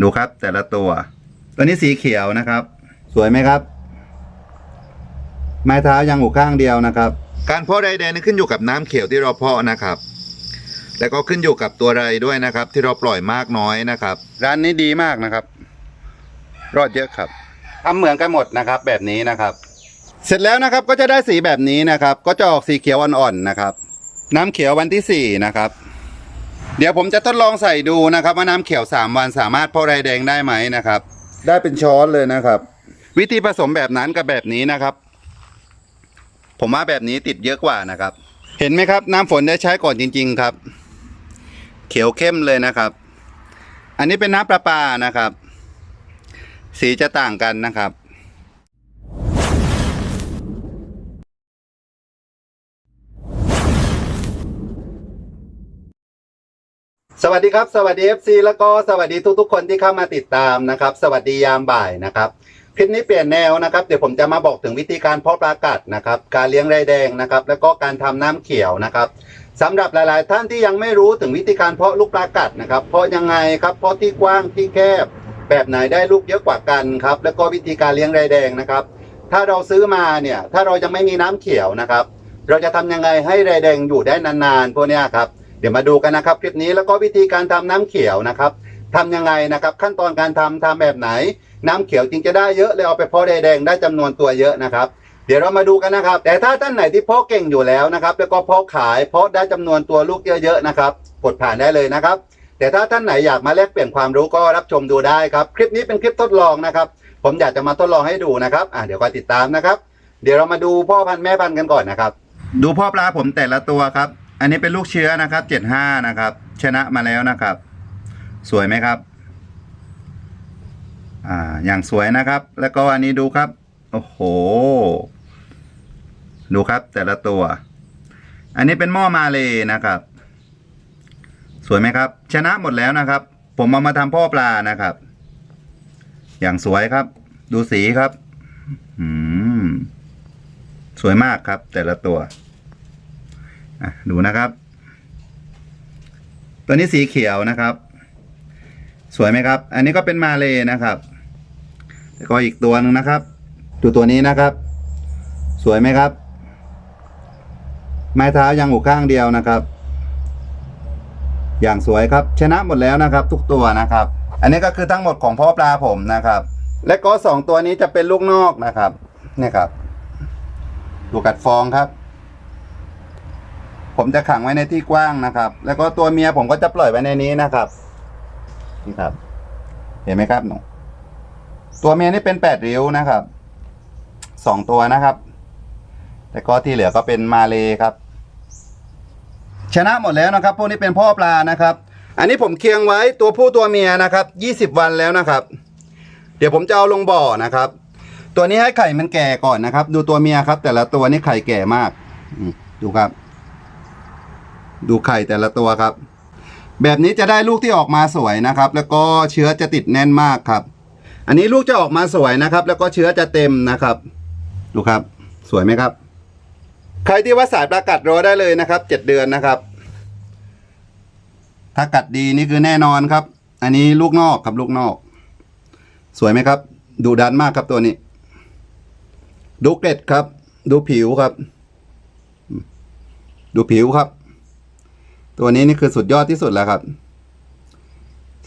ดูครับแต่ละตัว ตัวนี้สีเขียวนะครับ สวยไหมครับ ไม้เท้ายังหูข้างเดียวนะครับ การเพาะไรแดงนี่ขึ้นอยู่กับน้ำเขียวที่เราเพาะนะครับ แล้วก็ขึ้นอยู่กับตัวไรด้วยนะครับ ที่เราปล่อยมากน้อยนะครับ ร้านนี้ดีมากนะครับ รอดเยอะครับทำเหมือนกันหมดนะครับ แบบนี้นะครับ เสร็จแล้วนะครับก็จะได้สีแบบนี้นะครับ ก็จะออกสีเขียวอ่อนๆนะครับ น้ำเขียววันที่สี่นะครับ เดี๋ยวผมจะทดลองใส่ดูนะครับว่าน้ำเขียวสามวันสามารถเพาะไรแดงได้ไหมนะครับ ได้เป็นช้อนเลยนะครับ วิธีผสมแบบนั้นกับแบบนี้นะครับ ผมว่าแบบนี้ติดเยอะกว่านะครับ เห็นไหมครับ น้ำฝนได้ใช้ก่อนจริง ๆครับ เขียวเข้มเลยนะครับ อันนี้เป็นน้ำประปานะครับ สีจะต่างกันนะครับ สวัสดีครับ สวัสดี FC แล้วก็สวัสดีทุกๆ คนที่เข้ามาติดตามนะครับ สวัสดียามบ่ายนะครับคลิปนี้เปลี่ยนแนวนะครับเดี๋ยวผมจะมาบอกถึงวิธีการเพาะปลากัดนะครับ การเลี้ยงไรแดงนะครับ แล้วก็การทำน้ำเขียวนะครับสำหรับหลาย ๆ ท่านที่ยังไม่รู้ถึงวิธีการเพาะลูกปลากัดนะครับเพาะยังไงครับเพาะที่กว้างที่แคบ แบบไหนได้ลูกเยอะกว่ากันครับ แล้วก็วิธีการเลี้ยงไรแดงนะครับ ถ้าเราซื้อมาเนี่ยถ้าเรายังไม่มีน้ำเขียวนะครับ เราจะทำยังไงให้ไรแดงอยู่ได้นานๆพวกนี้ครับ เดี๋ยวมาดูกันนะครับ คลิปนี้แล้วก็วิธีการทำน้ำเขียวนะครับทำยังไงนะครับ ขั้นตอนการทำทำแบบไหน น้ำเขียวจึงจะได้เยอะเลยเอาไปเพาะแดงได้จำนวนตัวเยอะนะครับ เดี๋ยวเรามาดูกันนะครับ แต่ถ้าท่านไหนที่เพาะเก่งอยู่แล้วนะครับแล้วก็เพาะขายเพาะได้จำนวนตัวลูกเยอะๆนะครับกดผ่านได้เลยนะครับ แต่ถ้าท่านไหนอยากมาแลกเปลี่ยนความรู้ก็รับชมดูได้ครับ คลิปนี้เป็นคลิปทดลองนะครับ ผมอยากจะมาทดลองให้ดูนะครับอะเดี๋ยวคอยติดตามนะครับ เดี๋ยวเรามาดูพ่อพันธุ์แม่พันธุ์กันก่อนนะครับ ดูพ่อปลาผมแต่ละตัวครับ อันนี้เป็นลูกเชื้อนะครับเจ็ดห้านะครับ ชนะมาแล้วนะครับ สวยไหมครับ อ่า อย่างสวยนะครับ แล้วก็อันนี้ดูครับ โอ้โห ดูครับแต่ละตัว อันนี้เป็นหม้อมาเลยนะครับ สวยไหมครับ ชนะหมดแล้วนะครับ ผมเอามาทำพ่อปลานะครับ อย่างสวยครับ ดูสีครับ อืม สวยมากครับแต่ละตัว อะดูนะครับ ตัวนี้สีเขียวนะครับ สวยไหมครับ อันนี้ก็เป็นมาเลยนะครับแล้วก็อีกตัวหนึ่งนะครับ ดูตัวนี้นะครับ สวยไหมครับ ไม้เท้ายังหูข้างเดียวนะครับ อย่างสวยครับชนะหมดแล้วนะครับ ทุกตัวนะครับ อันนี้ก็คือทั้งหมดของพ่อปลาผมนะครับ และก็สองตัวนี้จะเป็นลูกนอกนะครับนี่ครับดูกัดฟองครับ ผมจะขังไว้ในที่กว้างนะครับ แล้วก็ตัวเมียผมก็จะปล่อยไว้ในนี้นะครับ นี่ครับ เห็นไหมครับหนูตัวเมียนี่เป็นแปดริ้วนะครับสองตัวนะครับ แล้วก็ที่เหลือก็เป็นมาเลยครับ ชนะหมดแล้วนะครับ พวกนี้เป็นพ่อปลานะครับ อันนี้ผมเคียงไว้ตัวผู้ตัวเมียนะครับยี่สิบวันแล้วนะครับ เดี๋ยวผมจะเอาลงบ่อนะครับ ตัวนี้ให้ไข่มันแก่ก่อนนะครับ ดูตัวเมียครับ แต่ละตัวนี่ไข่แก่มากดูครับ ดูไข่แต่ละตัวครับ แบบนี้จะได้ลูกที่ออกมาสวยนะครับ แล้วก็เชื้อจะติดแน่นมากครับ อันนี้ลูกจะออกมาสวยนะครับ แล้วก็เชื้อจะเต็มนะครับ ดูครับ สวยไหมครับ ใครที่ว่าสายปลากัดรอได้เลยนะครับเจ็ดเดือนนะครับ ถ้ากัดดีนี่คือแน่นอนครับ อันนี้ลูกนอกครับลูกนอก สวยไหมครับดูดันมากครับตัวนี้ ดูเกล็ดครับ ดูผิวครับ ดูผิวครับ ตัวนี้นี่คือสุดยอดที่สุดแล้วครับ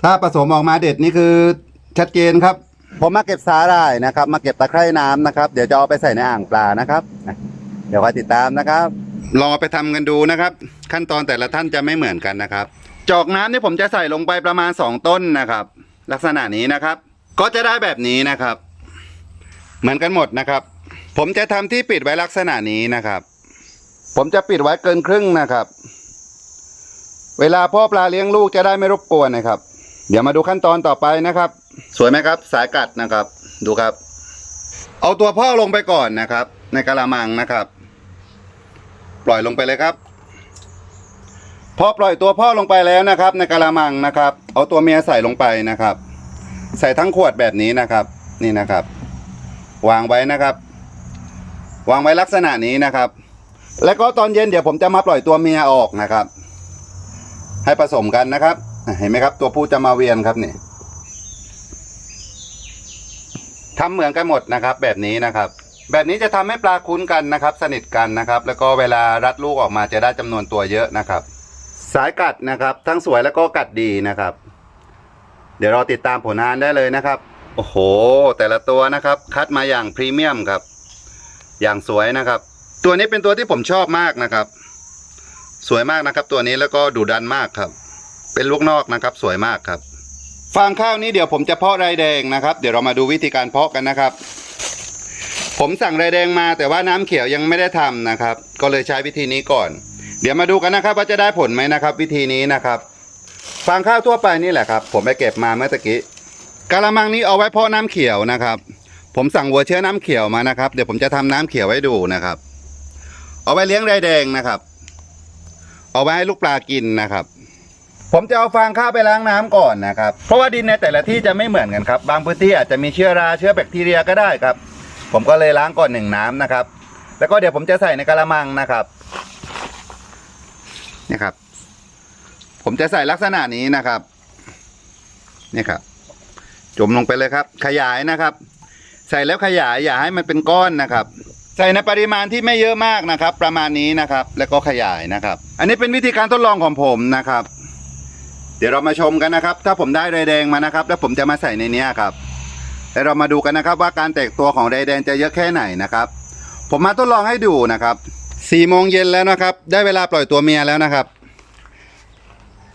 ถ้าผสมออกมาเด็ดนี่คือชัดเจนครับผมมาเก็บสาหร่ายนะครับ มาเก็บตะไคร่น้ำนะครับ เดี๋ยวจะเอาไปใส่ในอ่างปลานะครับ เดี๋ยวคอยติดตามนะครับลองเอาไปทำกันดูนะครับ ขั้นตอนแต่ละท่านจะไม่เหมือนกันนะครับ จอกน้ำนี่ผมจะใส่ลงไปประมาณสองต้นนะครับ ลักษณะนี้นะครับ ก็จะได้แบบนี้นะครับ เหมือนกันหมดนะครับ ผมจะทำที่ปิดไว้ลักษณะนี้นะครับ ผมจะปิดไว้เกินครึ่งนะครับ เวลาพ่อปลาเลี้ยงลูกจะได้ไม่รบกวนนะครับ เดี๋ยวมาดูขั้นตอนต่อไปนะครับ สวยไหมครับ สายกัดนะครับ ดูครับ เอาตัวพ่อลงไปก่อนนะครับ ในกระมังนะครับ ปล่อยลงไปเลยครับ พอปล่อยตัวพ่อลงไปแล้วนะครับ ในกระมังนะครับ เอาตัวเมียใส่ลงไปนะครับ ใส่ทั้งขวดแบบนี้นะครับ นี่นะครับ วางไว้นะครับ วางไว้ลักษณะนี้นะครับ แล้วก็ตอนเย็นเดี๋ยวผมจะมาปล่อยตัวเมียออกนะครับ ให้ผสมกันนะครับเห็นไหมครับ ตัวผู้จะมาเวียนครับนี่ทำเหมือนกันหมดนะครับ แบบนี้นะครับ แบบนี้จะทำให้ปลาคุ้นกันนะครับ สนิทกันนะครับ แล้วก็เวลารัดลูกออกมาจะได้จำนวนตัวเยอะนะครับ สายกัดนะครับ ทั้งสวยแล้วก็กัดดีนะครับ เดี๋ยวเราติดตามผลงานได้เลยนะครับ โอ้โห แต่ละตัวนะครับ คัดมาอย่างพรีเมียมครับ อย่างสวยนะครับ ตัวนี้เป็นตัวที่ผมชอบมากนะครับ สวยมากนะครับ ตัวนี้แล้วก็ดุดันมากครับ เป็นลูกนอกนะครับ สวยมากครับฟางข้าวนี้เดี๋ยวผมจะเพาะไรแดงนะครับ เดี๋ยวเรามาดูวิธีการเพาะกันนะครับ ผมสั่งไรแดงมาแต่ว่าน้ำเขียวยังไม่ได้ทำนะครับ ก็เลยใช้วิธีนี้ก่อน เดี๋ยวมาดูกันนะครับ ว่าจะได้ผลไหมนะครับ วิธีนี้นะครับฟางข้าวทั่วไปนี่แหละครับ ผมไปเก็บมาเมื่อตะกี้กะละมังนี้เอาไว้เพาะน้ำเขียวนะครับ ผมสั่งวัวเชื้อน้ำเขียวมานะครับ เดี๋ยวผมจะทำน้ำเขียวไว้ดูนะครับ เอาไว้เลี้ยงไรแดงนะครับ เอาไว้ให้ลูกปลากินนะครับ ผมจะเอาฟางข้าวไปล้างน้ำก่อนนะครับ เพราะว่าดินในแต่ละที่จะไม่เหมือนกันครับ บางพื้นที่อาจจะมีเชื้อราเชื้อแบคทีเรียก็ได้ครับ ผมก็เลยล้างก่อนหนึ่งน้ำนะครับ แล้วก็เดี๋ยวผมจะใส่ในกระมังนะครับนี่ครับ ผมจะใส่ลักษณะนี้นะครับนี่ครับจุ่มลงไปเลยครับ ขยายนะครับ ใส่แล้วขยายอย่าให้มันเป็นก้อนนะครับ ใส่ในปริมาณที่ไม่เยอะมากนะครับ ประมาณนี้นะครับ แล้วก็ขยายนะครับ อันนี้เป็นวิธีการทดลองของผมนะครับ เดี๋ยวเรามาชมกันนะครับ ถ้าผมได้ไรแดงมานะครับ แล้วผมจะมาใส่ในนี้ครับแล้วเรามาดูกันนะครับว่าการแตกตัวของไรแดงจะเยอะแค่ไหนนะครับ ผมมาทดลองให้ดูนะครับสี่โมงเย็นแล้วนะครับ ได้เวลาปล่อยตัวเมียแล้วนะครับ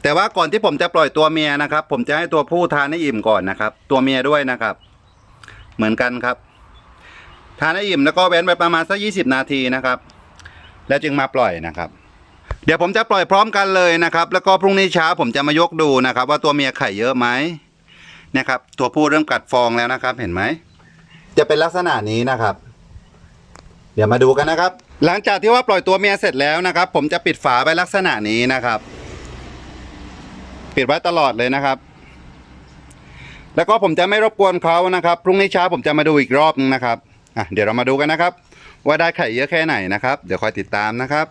แต่ว่าก่อนที่ผมจะปล่อยตัวเมียนะครับ ผมจะให้ตัวผู้ทานให้อิ่มก่อนนะครับ ตัวเมียด้วยนะครับ เหมือนกันครับ ทานให้อิ่มแล้วก็เว้นไปประมาณสักยี่สิบนาทีนะครับ แล้วจึงมาปล่อยนะครับ เดี๋ยวผมจะปล่อยพร้อมกันเลยนะครับ แล้วก็พรุ่งนี้เช้าผมจะมายกดูนะครับ ว่าตัวเมียไข่เยอะไหมนะครับ ตัวผู้เริ่มกัดฟองแล้วนะครับ เห็นไหมจะเป็นลักษณะนี้นะครับ เดี๋ยวมาดูกันนะครับ หลังจากที่ว่าปล่อยตัวเมียเสร็จแล้วนะครับ ผมจะปิดฝาไปลักษณะนี้นะครับ ปิดไว้ตลอดเลยนะครับแล้วก็ผมจะไม่รบกวนเขานะครับ พรุ่งนี้เช้าผมจะมาดูอีกรอบนึงนะครับ อะเดี๋ยวเรามาดูกันนะครับ ว่าได้ไข่เยอะแค่ไหนนะครับ เดี๋ยวคอยติดตามนะครับ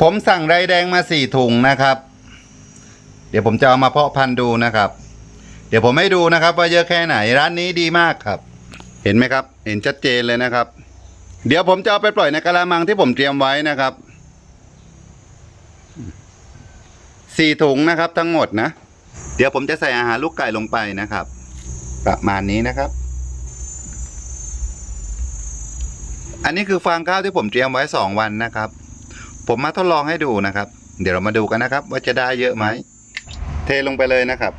ผมสั่งไรแดงมาสี่ถุงนะครับ เดี๋ยวผมจะเอามาเพาะพันธุ์ดูนะครับ เดี๋ยวผมให้ดูนะครับ ว่าเยอะแค่ไหนร้านนี้ดีมากครับ เห็นไหมครับ เห็นชัดเจนเลยนะครับ เดี๋ยวผมจะเอาไปปล่อยในกระมังที่ผมเตรียมไว้นะครับสี่ถุงนะครับทั้งหมดนะ เดี๋ยวผมจะใส่อาหารลูกไก่ลงไปนะครับ ประมาณนี้นะครับ อันนี้คือฟางข้าวที่ผมเตรียมไว้สองวันนะครับ ผมมาทดลองให้ดูนะครับ เดี๋ยวเรามาดูกันนะครับ ว่าจะได้เยอะไหม เทลงไปเลยนะครับ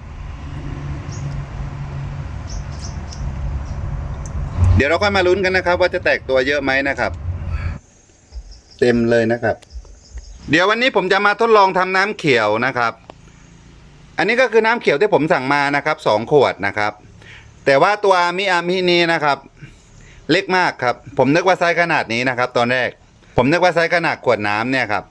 เดี๋ยวเราค่อยมาลุ้นกันนะครับ ว่าจะแตกตัวเยอะไหมนะครับ เต็มเลยนะครับ เดี๋ยววันนี้ผมจะมาทดลองทำน้ำเขียวนะครับ อันนี้ก็คือน้ำเขียวที่ผมสั่งมานะครับสองขวดนะครับ แต่ว่าตัวอามิอามินี้นะครับ เล็กมากครับ ผมนึกว่าไซส์ขนาดนี้นะครับ ตอนแรก ผมนึกว่าไซส์ขนาดขวดน้ำเนี่ยครับ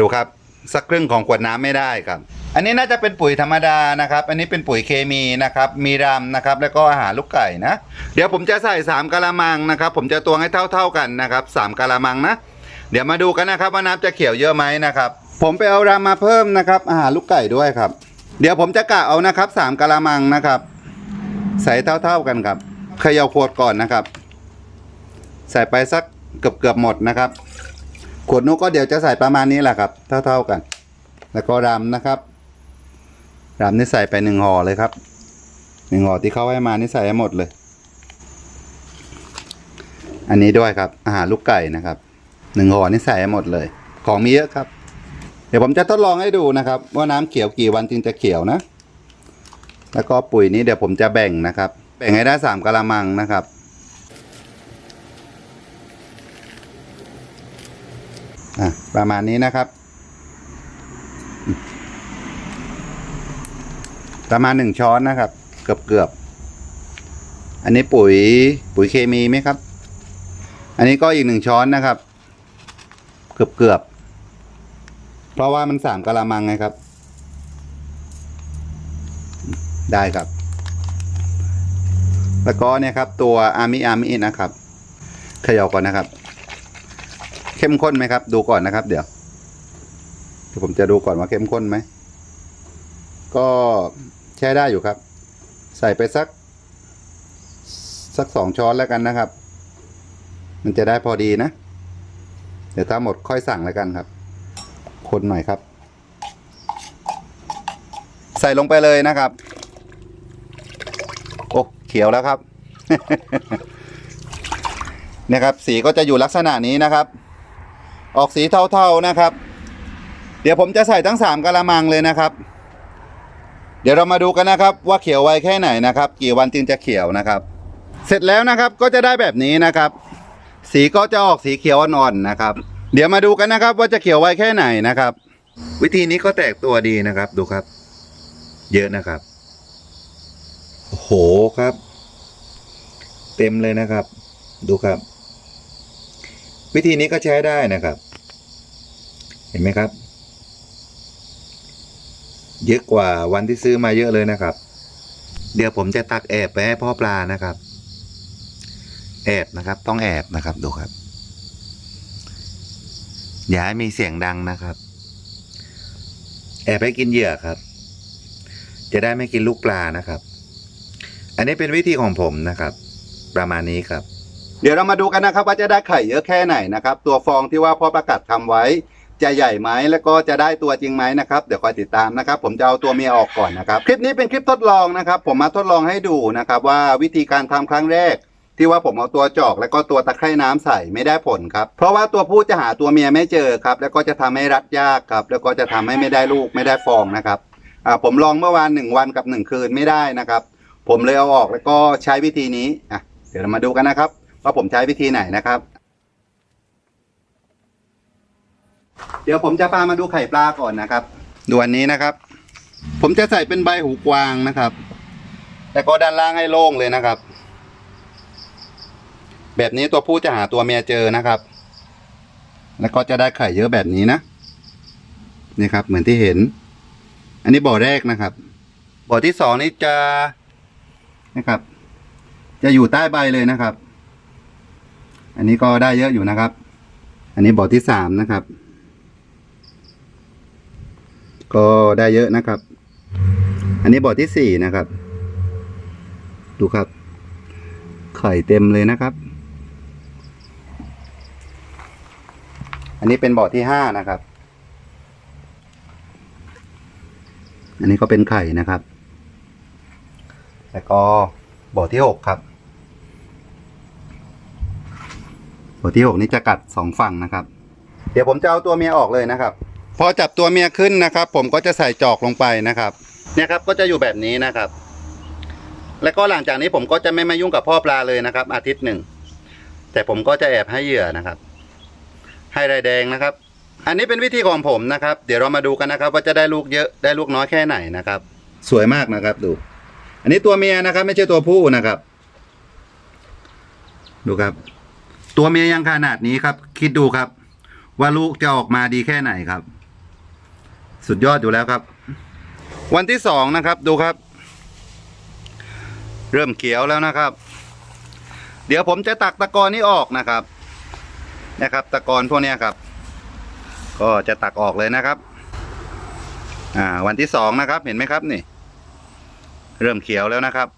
ดูครับสักครึ่งของขวดน้ำไม่ได้ครับ อันนี้น่าจะเป็นปุ๋ยธรรมดานะครับ อันนี้เป็นปุ๋ยเคมีนะครับ มีรำนะครับ แล้วก็อาหารลูกไก่นะ เดี๋ยวผมจะใส่สามกะละมังนะครับ ผมจะตวงให้เท่า ๆกันนะครับสามกะละมังนะ เดี๋ยวมาดูกันนะครับว่าน้ำจะเขียวเยอะไหมนะครับ ผมไปเอารำมาเพิ่มนะครับ อาหารลูกไก่ด้วยครับ เดี๋ยวผมจะกะเอานะครับสามกะละมังนะครับ ใส่เท่า ๆกันครับ เขย่าขวดก่อนนะครับ ใส่ไปสักเกือบเกือบหมดนะครับ ขวดนู้ก็เดี๋ยวจะใส่ประมาณนี้แหละครับ เท่าๆกัน แล้วก็รำนะครับรำนี่ใส่ไปหนึ่งห่อเลยครับหนึ่งห่อที่เขาให้มานี่ใส่ให้หมดเลย อันนี้ด้วยครับ อาหารลูกไก่นะครับหนึ่งห่อนี่ใส่ให้หมดเลย ของมีเยอะครับ เดี๋ยวผมจะทดลองให้ดูนะครับ ว่าน้ำเขียวกี่วันจึงจะเขียวนะ แล้วก็ปุ๋ยนี้เดี๋ยวผมจะแบ่งนะครับ แบ่งให้ได้สามกะละมังนะครับอะประมาณนี้นะครับ ประมาณหนึ่งช้อนนะครับ เกือบเกือบ อันนี้ปุ๋ยปุ๋ยเคมีไหมครับ อันนี้ก็อีกหนึ่งช้อนนะครับ เกือบเกือบ เพราะว่ามันสามกะละมังไงครับ ได้ครับ แล้วก็เนี่ยครับตัวอามิอามินะครับเขย่าก่อนนะครับ เข้มข้นไหมครับ ดูก่อนนะครับ เดี๋ยวเดี๋ยวผมจะดูก่อนว่าเข้มข้นไหมก็ใช้ได้อยู่ครับ ใส่ไปสัก สักสองช้อนแล้วกันนะครับ มันจะได้พอดีนะ เดี๋ยวถ้าหมดค่อยสั่งแล้วกันครับ คนหน่อยครับ ใส่ลงไปเลยนะครับ ขียวแล้วครับนี่ยครับสีก็จะอยู่ลักษณะนี้นะครับ ออกสีเทาๆนะครับ เดี๋ยวผมจะใส่ทั้งสามกะละมังเลยนะครับ เดี๋ยวเรามาดูกันนะครับ ว่าเขียวไวแค่ไหนนะครับ กี่วันจึงจะเขียวนะครับ เสร็จแล้วนะครับก็จะได้แบบนี้นะครับ สีก็จะออกสีเขียวอ่อนๆนะครับ เดี๋ยวมาดูกันนะครับ ว่าจะเขียวไวแค่ไหนนะครับ วิธีนี้ก็แตกตัวดีนะครับดูครับ เยอะนะครับ โหครับ เต็มเลยนะครับ ดูครับ วิธีนี้ก็ใช้ได้นะครับ เห็นไหมครับ เยอะกว่าวันที่ซื้อมาเยอะเลยนะครับ เดี๋ยวผมจะตักแอบไปให้พ่อปลานะครับ แอบนะครับ ต้องแอบนะครับดูครับ อย่าให้มีเสียงดังนะครับ แอบให้กินเหยื่อครับ จะได้ไม่กินลูกปลานะครับ อันนี้เป็นวิธีของผมนะครับ ประมาณนี้ครับ เดี๋ยวเรามาดูกันนะครับ ว่าจะได้ไข่เยอะแค่ไหนนะครับ ตัวฟองที่ว่าพ่อประกาศทำไว้ จะใหญ่ไหมแล้วก็จะได้ตัวจริงไหมนะครับ เดี๋ยวคอยติดตามนะครับ ผมจะเอาตัวเมียออกก่อนนะครับ คลิปนี้เป็นคลิปทดลองนะครับ ผมมาทดลองให้ดูนะครับ ว่าวิธีการทำครั้งแรกที่ว่าผมเอาตัวจอกแล้วก็ตัวตะไคร่น้ำใส่ไม่ได้ผลครับ เพราะว่าตัวผู้จะหาตัวเมียไม่เจอครับ แล้วก็จะทำให้รัดยากครับ แล้วก็จะทำให้ไม่ได้ลูกไม่ได้ฟองนะครับอ่าผมลองเมื่อวานหนึ่งวันกับหนึ่งคืนไม่ได้นะครับ ผมเลยเอาออกแล้วก็ใช้วิธีนี้อะเดี๋ยวเรามาดูกันนะครับว่าผมใช้วิธีไหนนะครับ เดี๋ยวผมจะพามาดูไข่ปลาก่อนนะครับดูอันนี้นะครับ ผมจะใส่เป็นใบหูกวางนะครับ แล้วก็ด้านล่างให้โล่งเลยนะครับ แบบนี้ตัวผู้จะหาตัวเมียเจอนะครับ แล้วก็จะได้ไข่เยอะแบบนี้นะนี่ครับ เหมือนที่เห็น อันนี้บ่อแรกนะครับ บ่อที่สองนี่จะ นะครับ จะอยู่ใต้ใบเลยนะครับ อันนี้ก็ได้เยอะอยู่นะครับ อันนี้บ่อที่สามนะครับ ก็ได้เยอะนะครับ อันนี้บ่อที่สี่นะครับ ดูครับ ไข่เต็มเลยนะครับ อันนี้เป็นบ่อที่ห้านะครับ อันนี้ก็เป็นไข่นะครับ แล้วก็บ่อที่หกครับ บ่อที่หกนี่จะกัดสองฝั่งนะครับ เดี๋ยวผมจะเอาตัวเมียออกเลยนะครับ พอจับตัวเมียขึ้นนะครับ ผมก็จะใส่จอกลงไปนะครับ เนี่ยครับก็จะอยู่แบบนี้นะครับ แล้วก็หลังจากนี้ผมก็จะไม่มายุ่งกับพ่อปลาเลยนะครับ อาทิตย์หนึ่ง แต่ผมก็จะแอบให้เหยื่อนะครับ ให้รายแดงนะครับอันนี้เป็นวิธีของผมนะครับ เดี๋ยวเรามาดูกันนะครับ ว่าจะได้ลูกเยอะได้ลูกน้อยแค่ไหนนะครับ สวยมากนะครับดู อันนี้ตัวเมียนะครับ ไม่ใช่ตัวผู้นะครับ ดูครับ ตัวเมียยังขนาดนี้ครับ คิดดูครับ ว่าลูกจะออกมาดีแค่ไหนครับ สุดยอดอยู่แล้วครับ วันที่สองนะครับ ดูครับ เริ่มเขียวแล้วนะครับ เดี๋ยวผมจะตักตะกอนนี้ออกนะครับ นะครับ ตะกอนพวกนี้ครับ ก็จะตักออกเลยนะครับ อ่า วันที่สองนะครับ เห็นไหมครับนี่ เริ่มเขียวแล้วนะครับ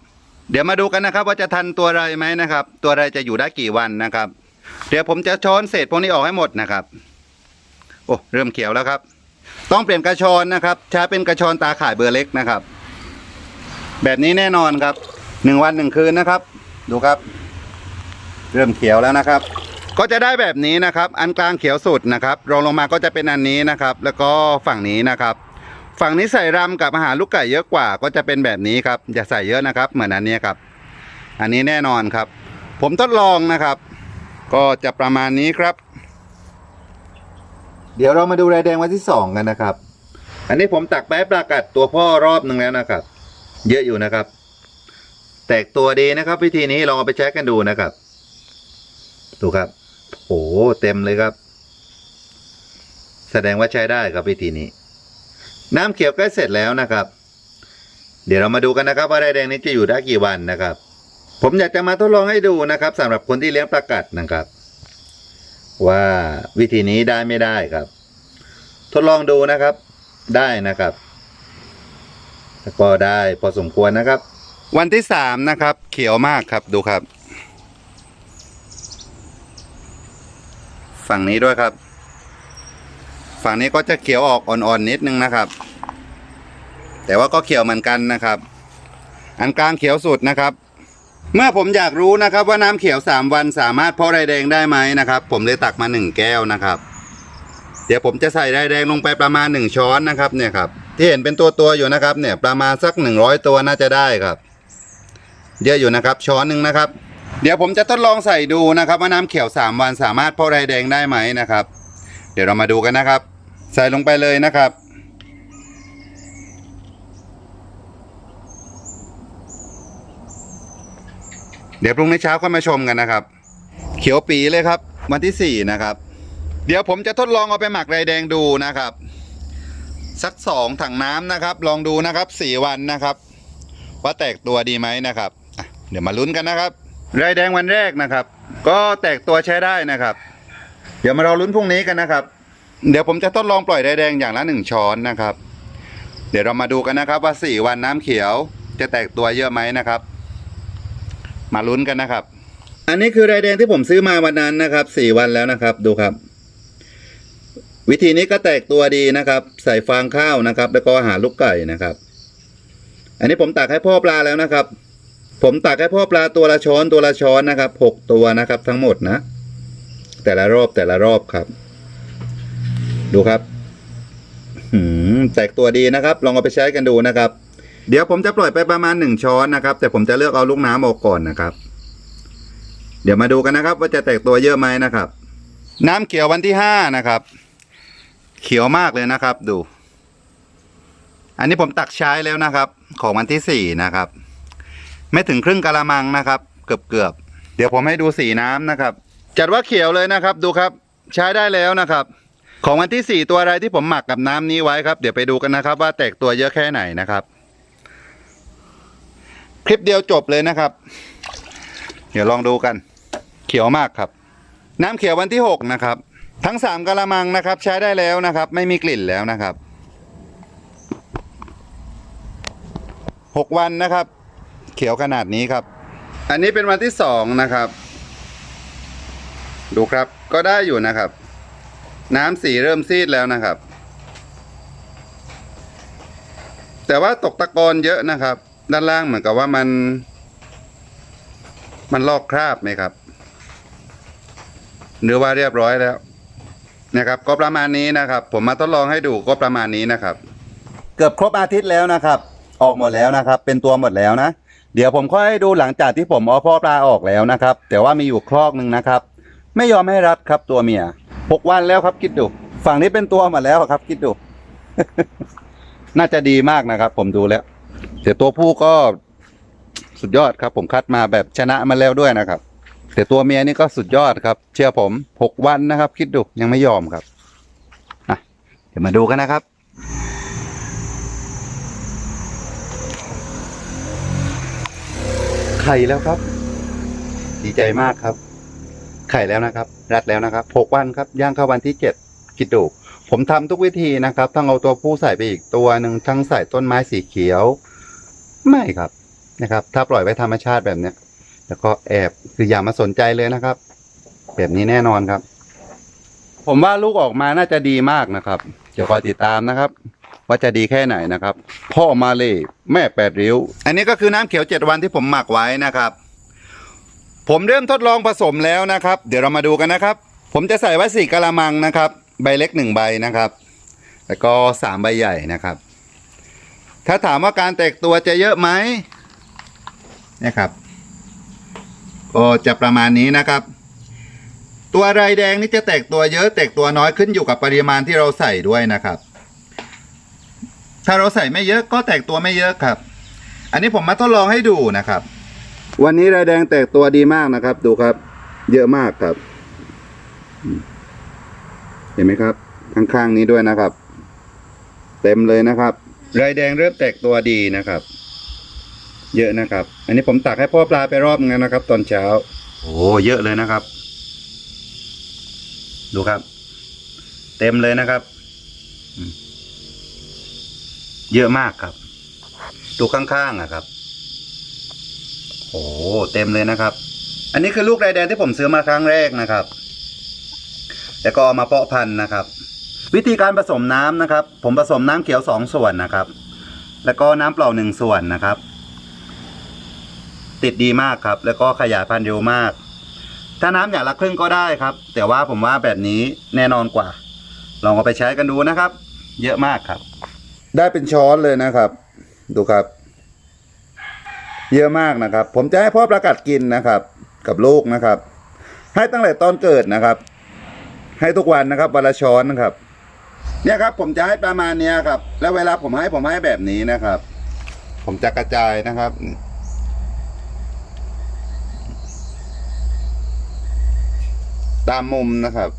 เดี๋ยวมาดูกันนะครับ ว่าจะทันตัวอะไรไหมนะครับ ตัวอะไรจะอยู่ได้กี่วันนะครับ เดี๋ยวผมจะช้อนเศษพวกนี้ออกให้หมดนะครับ โอ้เริ่มเขียวแล้วครับ ต้องเปลี่ยนกระชอนนะครับใช้เป็นกระชอนตาข่ายเบอร์เล็กนะครับ แบบนี้แน่นอนครับหนึ่งวันหนึ่งคืนนะครับ ดูครับ เริ่มเขียวแล้วนะครับ ก็จะได้แบบนี้นะครับ อันกลางเขียวสุดนะครับรองลงมาก็จะเป็นอันนี้นะครับ แล้วก็ฝั่งนี้นะครับ ฝั่งนี้ใส่รำกับอาหารลูกไก่เยอะกว่าก็จะเป็นแบบนี้ครับอย่าใส่เยอะนะครับ เหมือนอันนี้ครับ อันนี้แน่นอนครับ ผมทดลองนะครับ ก็จะประมาณนี้ครับ เดี๋ยวเรามาดูรายแดงวันที่สองกันนะครับ อันนี้ผมตักไปให้ปลากัดตัวพ่อรอบหนึ่งแล้วนะครับ เยอะอยู่นะครับ แตกตัวดีนะครับ วิธีนี้ลองเอาไปใช้กันดูนะครับดูครับโอ้เต็มเลยครับ แสดงว่าใช้ได้ครับวิธีนี้ น้ำเขียวใกล้เสร็จแล้วนะครับ เดี๋ยวเรามาดูกันนะครับ ว่าไร่แดงนี้จะอยู่ได้กี่วันนะครับ ผมอยากจะมาทดลองให้ดูนะครับ สำหรับคนที่เลี้ยงประกัดนะครับ ว่าวิธีนี้ได้ไม่ได้ครับ ทดลองดูนะครับ ได้นะครับก็ได้พอสมควรนะครับ วันที่สามนะครับ เขียวมากครับดูครับ ฝั่งนี้ด้วยครับ ฝั่งนี้ก็จะเขียวออกอ่อนๆนิดนึงนะครับ แต่ว่าก็เขียวเหมือนกันนะครับ อันกลางเขียวสุดนะครับ เมื่อผมอยากรู้นะครับ ว่าน้ำเขียวสามวันสามารถเพาะไรแดงได้ไหมนะครับ ผมเลยตักมาหนึ่งแก้วนะครับ เดี๋ยวผมจะใส่ไรแดงลงไปประมาณหนึ่งช้อนนะครับ เนี่ยครับ ที่เห็นเป็นตัวตัวๆอยู่นะครับ เนี่ยประมาณสักหนึ่งร้อยตัวน่าจะได้ครับเยอะอยู่นะครับช้อนหนึ่งนะครับ เดี๋ยวผมจะทดลองใส่ดูนะครับ ว่าน้ำเขียวสามวันสามารถเพาะไรแดงได้ไหมนะครับ เดี๋ยวเรามาดูกันนะครับ ใส่ลงไปเลยนะครับ เดี๋ยวพรุ่งนี้เช้าค่อยมาชมกันนะครับ เขียวปีเลยครับ วันที่สี่นะครับ เดี๋ยวผมจะทดลองเอาไปหมักไรแดงดูนะครับ สักสองถังน้ำนะครับ ลองดูนะครับสี่วันนะครับ ว่าแตกตัวดีไหมนะครับเดี๋ยวมาลุ้นกันนะครับไรแดงวันแรกนะครับ ก็แตกตัวใช้ได้นะครับ เดี๋ยวมารอลุ้นพรุ่งนี้กันนะครับ เดี๋ยวผมจะทดลองปล่อยไรแดงอย่างละหนึ่งช้อนนะครับ เดี๋ยวเรามาดูกันนะครับ ว่าสี่วันน้ำเขียวจะแตกตัวเยอะไหมนะครับ มาลุ้นกันนะครับ อันนี้คือไรแดงที่ผมซื้อมาวันนั้นนะครับสี่วันแล้วนะครับ ดูครับ วิธีนี้ก็แตกตัวดีนะครับ ใส่ฟางข้าวนะครับ แล้วก็หาลูกไก่นะครับ อันนี้ผมตักให้พ่อปลาแล้วนะครับ ผมตักให้พ่อปลาตัวละช้อนตัวละช้อนนะครับหกตัวนะครับ ทั้งหมดนะ แต่ละรอบแต่ละรอบครับ ดูครับหืมแตกตัวดีนะครับ ลองเอาไปใช้กันดูนะครับ เดี๋ยวผมจะปล่อยไปประมาณหนึ่งช้อนนะครับ แต่ผมจะเลือกเอาลูกน้ำออกก่อนนะครับ เดี๋ยวมาดูกันนะครับ ว่าจะแตกตัวเยอะไหมนะครับ น้ำเขียววันที่ห้านะครับ เขียวมากเลยนะครับ ดู อันนี้ผมตักใช้แล้วนะครับ ของวันที่สี่นะครับ ไม่ถึงครึ่งกะละมังนะครับ เกือบเกือบๆเดี๋ยวผมให้ดูสีน้ำนะครับ จัดว่าเขียวเลยนะครับ ดูครับ ใช้ได้แล้วนะครับ ของวันที่สี่ตัวอะไรที่ผมหมักกับน้ำนี้ไว้ครับ เดี๋ยวไปดูกันนะครับ ว่าแตกตัวเยอะแค่ไหนนะครับ คลิปเดียวจบเลยนะครับ เดี๋ยวลองดูกัน เขียวมากครับ น้ำเขียววันที่หกนะครับ ทั้งสามกะละมังนะครับ ใช้ได้แล้วนะครับ ไม่มีกลิ่นแล้วนะครับหกวันนะครับ เขียวขนาดนี้ครับ อันนี้เป็นวันที่สองนะครับ ดูครับก็ได้อยู่นะครับ น้ำสีเริ่มซีดแล้วนะครับ แต่ว่าตกตะกอนเยอะนะครับ ด้านล่างเหมือนกับว่ามัน มันลอกคราบไหมครับหรือว่าเรียบร้อยแล้วนะครับ ก็ประมาณนี้นะครับ ผมมาทดลองให้ดูก็ประมาณนี้นะครับ เกือบครบอาทิตย์แล้วนะครับ ออกหมดแล้วนะครับ เป็นตัวหมดแล้วนะเดี๋ยวผมค่อยดูหลังจากที่ผมเอาพ่อปลาออกแล้วนะครับ แต่ว่ามีอยู่คลอกหนึ่งนะครับ ไม่ยอมให้รัดครับตัวเมีย หกวันแล้วครับคิดดู ฝั่งนี้เป็นตัวมดแล้วครับ คิดดู น่าจะดีมากนะครับ ผมดูแล้วแต่ตัวผู้ก็สุดยอดครับ ผมคัดมาแบบชนะมาแล้วด้วยนะครับ แต่ตัวเมียนี่ก็สุดยอดครับ เชื่อผมหกวันนะครับ คิดดูยังไม่ยอมครับอะเดี๋ยวมาดูกันนะครับไข่แล้วครับ ดีใจมากครับ ไข่แล้วนะครับ รัดแล้วนะครับหกวันครับย่างเข้าวันที่เจ็ดคิดดู ผมทำทุกวิธีนะครับทั้งเอาตัวผู้ใส่ไปอีกตัวหนึ่งทั้งใส่ต้นไม้สีเขียว ไม่ครับนะครับ ถ้าปล่อยไว้ธรรมชาติแบบเนี้ยแล้วก็แอบคืออย่ามาสนใจเลยนะครับ แบบนี้แน่นอนครับ ผมว่าลูกออกมาน่าจะดีมากนะครับเดี๋ยวคอยติดตามนะครับ ว่าจะดีแค่ไหนนะครับ พ่อมาเลยแม่แปดริ้ว อันนี้ก็คือน้ำเขียวเจ็ดวันที่ผมหมักไว้นะครับ ผมเริ่มทดลองผสมแล้วนะครับ เดี๋ยวเรามาดูกันนะครับ ผมจะใส่ไว้สี่กะละมังนะครับ ใบเล็กหนึ่งใบนะครับ แล้วก็สามใบใหญ่นะครับ ถ้าถามว่าการแตกตัวจะเยอะไหมนะครับ ก็จะประมาณนี้นะครับ ตัวไรแดงนี่จะแตกตัวเยอะแตกตัวน้อยขึ้นอยู่กับปริมาณที่เราใส่ด้วยนะครับ ถ้าเราใส่ไม่เยอะก็แตกตัวไม่เยอะครับ อันนี้ผมมาทดลองให้ดูนะครับ วันนี้ไรแดงแตกตัวดีมากนะครับ ดูครับ เยอะมากครับ เห็นไหมครับ ข้างๆนี้ด้วยนะครับ เต็มเลยนะครับไรแดงเริ่มแตกตัวดีนะครับ เยอะนะครับ อันนี้ผมตักให้พ่อปลาไปรอบนึงนะครับ ตอนเช้า โอ้เยอะเลยนะครับ ดูครับ เต็มเลยนะครับ เยอะมากครับ ดูข้างๆอะครับ อ้เต็มเลยนะครับ อันนี้คือลูกไรแดงที่ผมซื้อมาครั้งแรกนะครับ แล้วก็เอามาเพาะพันธุ์นะครับ วิธีการผสมน้ำนะครับ ผมผสมน้ำเขียวสองส่วนนะครับ แล้วก็น้ำเปล่าหนึ่งส่วนนะครับ ติดดีมากครับ แล้วก็ขยายพันธุ์เร็วมาก ถ้าน้ำอย่างละครึ่งก็ได้ครับ แต่ว่าผมว่าแบบนี้แน่นอนกว่า ลองเอาไปใช้กันดูนะครับ เยอะมากครับ ได้เป็นช้อนเลยนะครับ ดูครับ เยอะมากนะครับ ผมจะให้พ่อประกาศกินนะครับ กับลูกนะครับ ให้ตั้งแต่ตอนเกิดนะครับ ให้ทุกวันนะครับวันละช้อนนะครับ เนี่ยครับ ผมจะให้ประมาณเนี้ยครับ แล้วเวลาผมให้ผมให้แบบนี้นะครับ ผมจะกระจายนะครับตามมุมนะครับ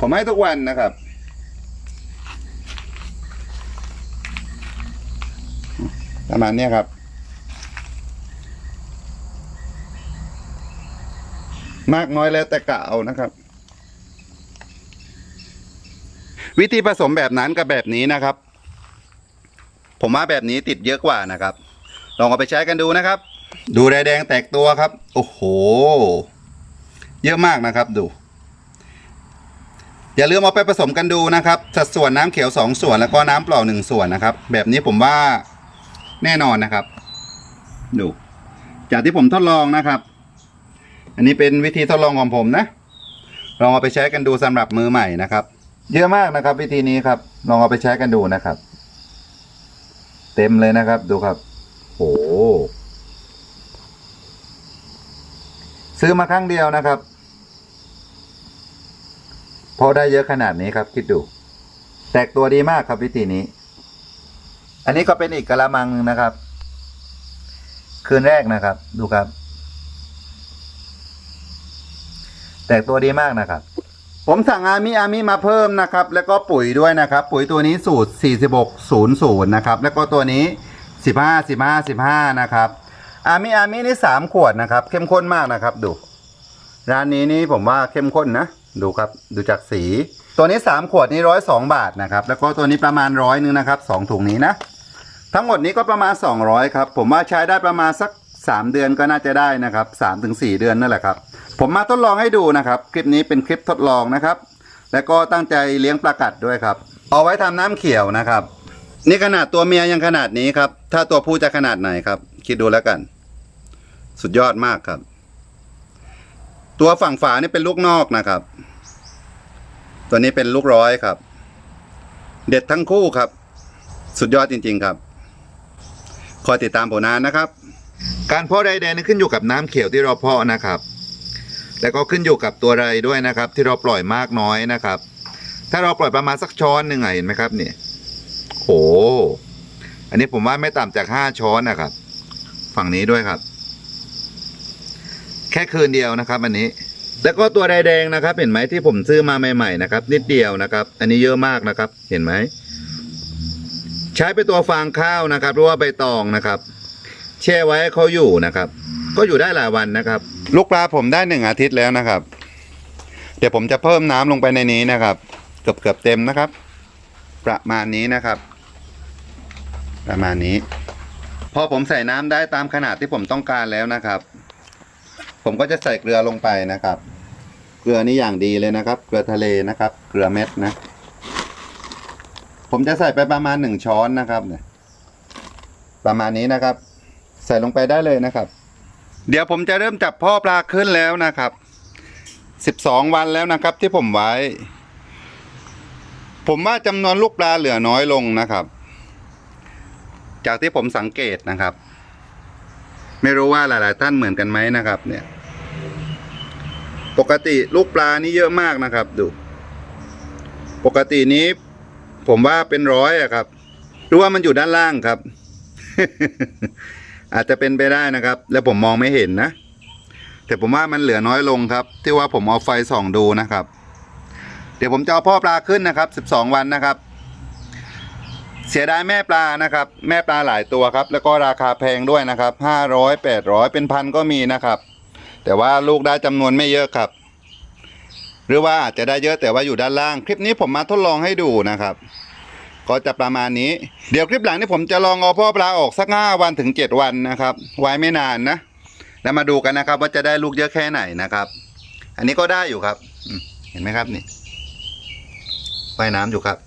ผมให้ทุกวันนะครับ ประมาณนี้ครับ มากน้อยแล้วแต่กะเอานะครับ วิธีผสมแบบนั้นกับแบบนี้นะครับ ผมว่าแบบนี้ติดเยอะกว่านะครับ ลองเอาไปใช้กันดูนะครับ ดูแดแดงแตกตัวครับ โอ้โห เยอะมากนะครับดูอย่าลืมเอาไปผสมกันดูนะครับ สัดส่วนน้ำเขียวสองส่วนแล้วก็น้ำเปล่าหนึ่งส่วนนะครับ แบบนี้ผมว่า แน่นอนนะครับ ดู จากที่ผมทดลองนะครับ อันนี้เป็นวิธีทดลองของผมนะ ลองเอาไปใช้กันดูสำหรับมือใหม่นะครับ เยอะมากนะครับ วิธีนี้ครับ ลองเอาไปใช้กันดูนะครับ เต็มเลยนะครับ ดูครับโอ้ซื้อมาครั้งเดียวนะครับพอได้เยอะขนาดนี้ครับ คิดดู แตกตัวดีมากครับวิธีนี้ อันนี้ก็เป็นอีกกระมังหนึ่งนะครับ คืนแรกนะครับ ดูครับ แตกตัวดีมากนะครับ ผมสั่งอามิอามิมาเพิ่มนะครับ แล้วก็ปุ๋ยด้วยนะครับ ปุ๋ยตัวนี้สูตร 4600 นะครับ แล้วก็ตัวนี้ 15 15 15 นะครับอามิอามินี่3ขวดนะครับ เข้มข้นมากนะครับ ดู ร้านนี้นี่ผมว่าเข้มข้นนะ ดูครับ ดูจากสี ตัวนี้3ขวดนี่ร้อยสองบาทนะครับ แล้วก็ตัวนี้ประมาณร้อยนึงนะครับสองถุงนี้นะ ทั้งหมดนี้ก็ประมาณ 200 ครับ ผมว่าใช้ได้ประมาณสัก 3 เดือนก็น่าจะได้นะครับ3ถึง4เดือนนั่นแหละครับ ผมมาทดลองให้ดูนะครับ คลิปนี้เป็นคลิปทดลองนะครับ แล้วก็ตั้งใจเลี้ยงปลากัดด้วยครับ เอาไว้ทำน้ำเขียวนะครับ นี่ขนาดตัวเมียยังขนาดนี้ครับ ถ้าตัวผู้จะขนาดไหนครับ คิดดูแล้วกัน สุดยอดมากครับ ตัวฝั่งฝานี่เป็นลูกนอกนะครับ ตัวนี้เป็นลูกร้อยครับ เด็ดทั้งคู่ครับ สุดยอดจริง ๆ ครับ คอยติดตามผลงานนะครับ การเพาะไรแดงนี่ขึ้นอยู่กับน้ำเขียวที่เราเพาะนะครับ แล้วก็ขึ้นอยู่กับตัวไรด้วยนะครับ ที่เราปล่อยมากน้อยนะครับ ถ้าเราปล่อยประมาณสักช้อนหนึ่งเห็นไหมครับเนี่ยโหอันนี้ผมว่าไม่ต่ำจากห้าช้อนนะครับ ฝั่งนี้ด้วยครับ แค่คืนเดียวนะครับ อันนี้แล้วก็ตัวไรแดงนะครับ เห็นไหมที่ผมซื้อมาใหม่ ๆ นะครับ นิดเดียวนะครับ อันนี้เยอะมากนะครับ เห็นไหม ใช้ไปตัวฟางข้าวนะครับหรือว่าใบตองนะครับ แช่ไว้ให้เขาอยู่นะครับ ก็อยู่ได้หลายวันนะครับ ลูกปลาผมได้หนึ่งอาทิตย์แล้วนะครับ เดี๋ยวผมจะเพิ่มน้ำลงไปในนี้นะครับ เกือบเกือบเต็มนะครับ ประมาณนี้นะครับ ประมาณนี้ พอผมใส่น้ำได้ตามขนาดที่ผมต้องการแล้วนะครับ ผมก็จะใส่เกลือลงไปนะครับ เกลือนี่อย่างดีเลยนะครับ เกลือทะเลนะครับ เกลือเม็ดนะ ผมจะใส่ไปประมาณหนึ่งช้อนนะครับเนี่ยประมาณนี้นะครับ ใส่ลงไปได้เลยนะครับ เดี๋ยวผมจะเริ่มจับพ่อปลาขึ้นแล้วนะครับสิบสองวันแล้วนะครับ ที่ผมไว้ ผมว่าจำนวนลูกปลาเหลือน้อยลงนะครับ จากที่ผมสังเกตนะครับ ไม่รู้ว่าหลาย ๆ ท่านเหมือนกันไหมนะครับ เนี่ย ปกติลูกปลานี่เยอะมากนะครับ ดู ปกตินี้ ผมว่าเป็นร้อยอะครับหรือว่ามันอยู่ด้านล่างครับ อาจจะเป็นไปได้นะครับ แล้วผมมองไม่เห็นนะ แต่ผมว่ามันเหลือน้อยลงครับ ที่ว่าผมเอาไฟส่องดูนะครับ เดี๋ยวผมจะเอาพ่อปลาขึ้นนะครับสิบองวันนะครับ เสียดายแม่ปลานะครับ แม่ปลาหลายตัวครับ แล้วก็ราคาแพงด้วยนะครับห้าร้อยแปดร้อยเป็นพันก็มีนะครับ แต่ว่าลูกได้จำนวนไม่เยอะครับ หรือว่าอาจจะได้เยอะแต่ว่าอยู่ด้านล่าง คลิปนี้ผมมาทดลองให้ดูนะครับ ก็จะประมาณนี้ เดี๋ยวคลิปหลังนี้ผมจะลองเอาพ่อปลาออกสักห้าวันถึงเจ็ดวันนะครับ ไว้ไม่นานนะ แล้วมาดูกันนะครับ ว่าจะได้ลูกเยอะแค่ไหนนะครับ อันนี้ก็ได้อยู่ครับเห็นไหมครับนี่ว่ายน้ำอยู่ครับ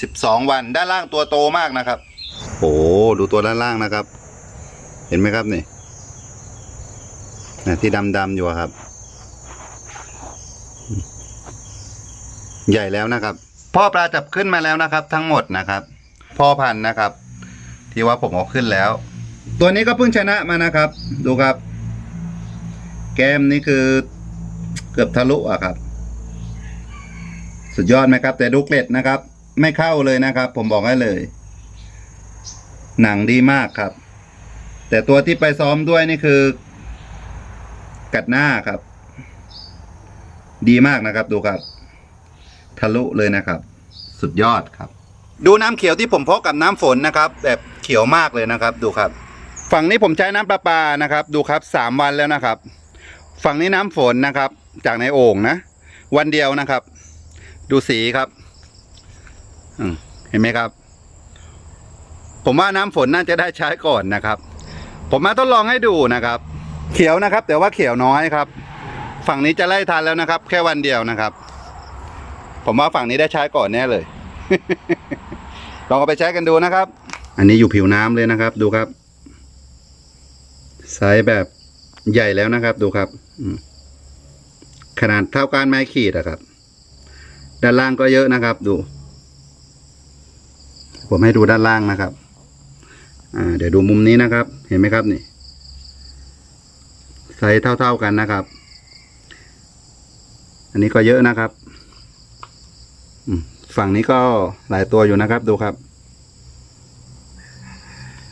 สิบสองวันด้านล่างตัวโตมากนะครับ โอ้ดูตัวด้านล่างนะครับ เห็นไหมครับนี่นะที่ดำๆอยู่ครับ ใหญ่แล้วนะครับ พ่อปลาจับขึ้นมาแล้วนะครับ ทั้งหมดนะครับพ่อพันธุ์นะครับ ที่ว่าผมเอาขึ้นแล้ว ตัวนี้ก็เพิ่งชนะมานะครับ ดูครับ แก้มนี่คือเกือบทะลุอะครับ สุดยอดไหมครับ แต่ดูเกล็ดนะครับ ไม่เข้าเลยนะครับ ผมบอกให้เลย หนังดีมากครับ แต่ตัวที่ไปซ้อมด้วยนี่คือ กัดหน้าครับ ดีมากนะครับดูครับ ทะลุเลยนะครับ สุดยอดครับ ดูน้ำเขียวที่ผมเพาะกับน้ำฝนนะครับ แบบเขียวมากเลยนะครับ ดูครับ ฝั่งนี้ผมใช้น้ำประปานะครับ ดูครับสามวันแล้วนะครับ ฝั่งนี้น้ำฝนนะครับ จากในโอ่งนะ วันเดียวนะครับ ดูสีครับอเห็นไหมครับ ผมว่าน้ำฝนน่าจะได้ใช้ก่อนนะครับ ผมมาทดลองให้ดูนะครับ เขียวนะครับ แต่ว่าเขียวน้อยครับ ฝั่งนี้จะไล่ทันแล้วนะครับ แค่วันเดียวนะครับ ผมว่าฝั่งนี้ได้ใช้ก่อนแน่เลย ลองเอาไปใช้กันดูนะครับ อันนี้อยู่ผิวน้ำเลยนะครับ ดูครับไซส์แบบใหญ่แล้วนะครับ ดูครับขนาดเท่าการไม้ขีดอะครับ ด้านล่างก็เยอะนะครับ ดู ผมให้ดูด้านล่างนะครับอ่าเดี๋ยวดูมุมนี้นะครับ เห็นไหมครับนี่ไซส์เท่าๆกันนะครับ อันนี้ก็เยอะนะครับ ฝั่งนี้ก็หลายตัวอยู่นะครับดูครับ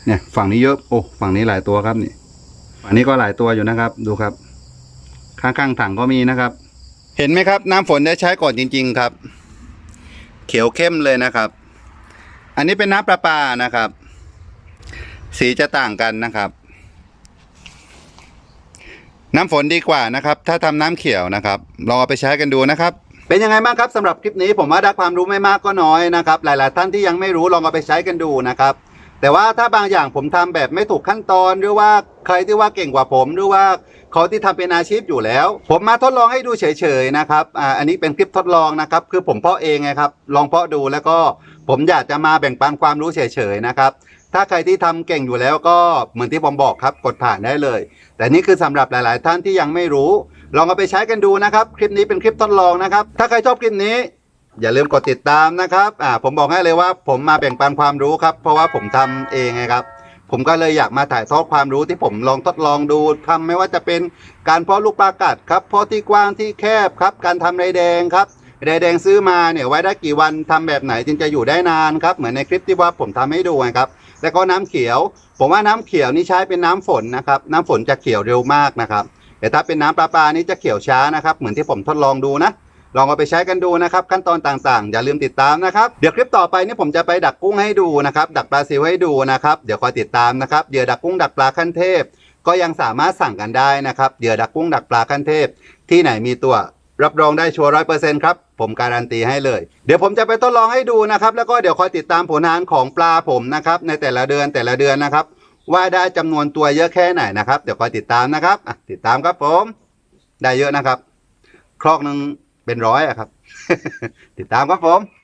เนี่ย ฝั่งนี้เยอะโอ้ฝั่งนี้หลายตัวครับนี่ฝั่งนี้ก็หลายตัวอยู่นะครับ ดูครับ ข้างๆถังก็มีนะครับ เห็นไหมครับ น้ำฝนได้ใช้ก่อนจริง ๆครับ เขียวเข้มเลยนะครับ อันนี้เป็นน้ำประปานะครับ สีจะต่างกันนะครับ น้ำฝนดีกว่านะครับ ถ้าทำน้ำเขียวนะครับลองเอาไปใช้กันดูนะครับ เป็นยังไงบ้างครับสำหรับคลิปนี้ผมว่าได้ความรู้ไม่มากก็น้อยนะครับ หลาย ๆ ท่านที่ยังไม่รู้ลองเอาไปใช้กันดูนะครับแต่ว่าถ้าบางอย่างผมทำแบบไม่ถูกขั้นตอนหรือว่าใครที่ว่าเก่งกว่าผม หรือว่าเขาที่ทำเป็นอาชีพอยู่แล้ว ผมมาทดลองให้ดูเฉยๆนะครับอ่าอันนี้เป็นคลิปทดลองนะครับ คือผมเพาะเองไงครับ ลองเพาะดูแล้วก็ผมอยากจะมาแบ่งปันความรู้เฉยๆนะครับ ถ้าใครที่ทำเก่งอยู่แล้วก็เหมือนที่ผมบอกครับกดผ่านได้เลย แต่นี่คือสำหรับหลาย ๆ ท่านที่ยังไม่รู้ ลองเอาไปใช้กันดูนะครับ คลิปนี้เป็นคลิปทดลองนะครับ ถ้าใครชอบคลิปนี้ อย่าลืมกดติดตามนะครับอ่าผมบอกให้เลยว่าผมมาแบ่งปันความรู้ครับ เพราะว่าผมทำเองไงครับ ผมก็เลยอยากมาถ่ายทอดความรู้ที่ผมลองทดลองดูทำไม่ว่าจะเป็นการเพาะลูกปลากัดครับเพาะที่กว้างที่แคบครับ การทำไรแดงครับไรแดงซื้อมาเนี่ยไว้ได้กี่วันทำแบบไหนจึงจะอยู่ได้นานครับเหมือนในคลิปที่ว่าผมทำให้ดูไงครับแล้วก็น้ำเขียว ผมว่าน้ำเขียวนี่ใช้เป็นน้ำฝนนะครับ น้ำฝนจะเขียวเร็วมากนะครับ แต่ถ้าเป็นน้ำประปานี่จะเขียวช้านะครับ เหมือนที่ผมทดลองดูนะ ลองเอาไปใช้กันดูนะครับ ขั้นตอนต่างๆ อย่าลืมติดตามนะครับ เดี๋ยวคลิปต่อไปนี่ผมจะไปดักกุ้งให้ดูนะครับ ดักปลาซิวให้ดูนะครับ เดี๋ยวคอยติดตามนะครับเหยื่อดักกุ้งดักปลาขั้นเทพ ก็ยังสามารถสั่งกันได้นะครับเหยื่อดักกุ้งดักปลาขั้นเทพ ที่ไหนมีตัวรับรองได้ชัวร์ร้อยเปอร์เซ็นต์ครับ ผมการันตีให้เลย เดี๋ยวผมจะไปทดลองให้ดูนะครับ แล้วก็เดี๋ยวคอยติดตามผลงานของปลาผมนะครับ ในแต่ละเดือนแต่ละเดือนนะครับ ว่าได้จำนวนตัวเยอะแค่ไหนนะครับ เดี๋ยวคอยติดตามนะครับติดตามครับผม ได้เยอะนะครับ คลอกหนึ่งเป็นร้อยอะครับ ติดตามครับผม